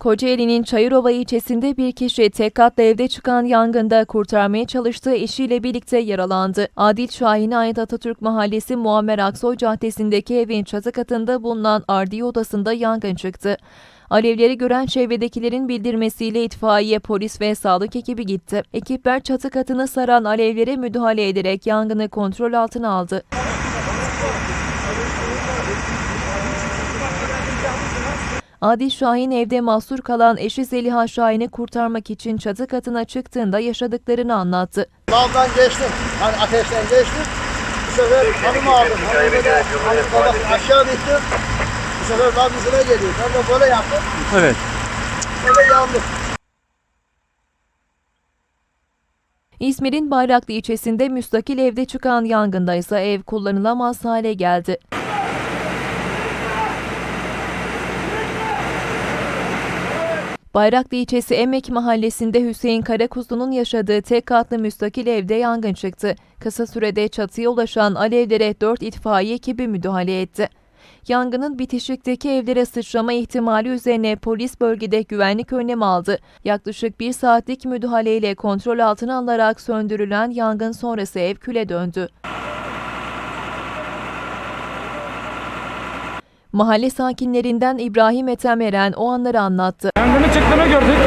Kocaeli'nin Çayırova ilçesinde bir kişi tek katlı evde çıkan yangında kurtarmaya çalıştığı eşiyle birlikte yaralandı. Adil Şahin'e ait Atatürk Mahallesi Muammer Aksoy Caddesi'ndeki evin çatı katında bulunan ardiye odasında yangın çıktı. Alevleri gören çevredekilerin bildirmesiyle itfaiye, polis ve sağlık ekibi gitti. Ekipler çatı katını saran alevlere müdahale ederek yangını kontrol altına aldı. Adil Şahin evde mahsur kalan eşi Zeliha Şahin'i kurtarmak için çatı katına çıktığında yaşadıklarını anlattı. Lavdan geçtim. Hani ateşten geçtim. Bu sefer hanımı aldım. Hanımı böyle hani aşağı diktim. Bu sefer yüzüne geliyor. Ben de böyle yaptım. Evet. Böyle yandık. İzmir'in Bayraklı ilçesinde müstakil evde çıkan yangında ise ev kullanılamaz hale geldi. Bayraklı ilçesi Emek mahallesinde Hüseyin Karakuzu'nun yaşadığı tek katlı müstakil evde yangın çıktı. Kısa sürede çatıya ulaşan alevlere 4 itfaiye ekibi müdahale etti. Yangının bitişikteki evlere sıçrama ihtimali üzerine polis bölgede güvenlik önlemi aldı. Yaklaşık bir saatlik müdahaleyle kontrol altına alınarak söndürülen yangın sonrası ev küle döndü. Mahalle sakinlerinden İbrahim Ethem Eren o anları anlattı. Yangının çıktığını gördük.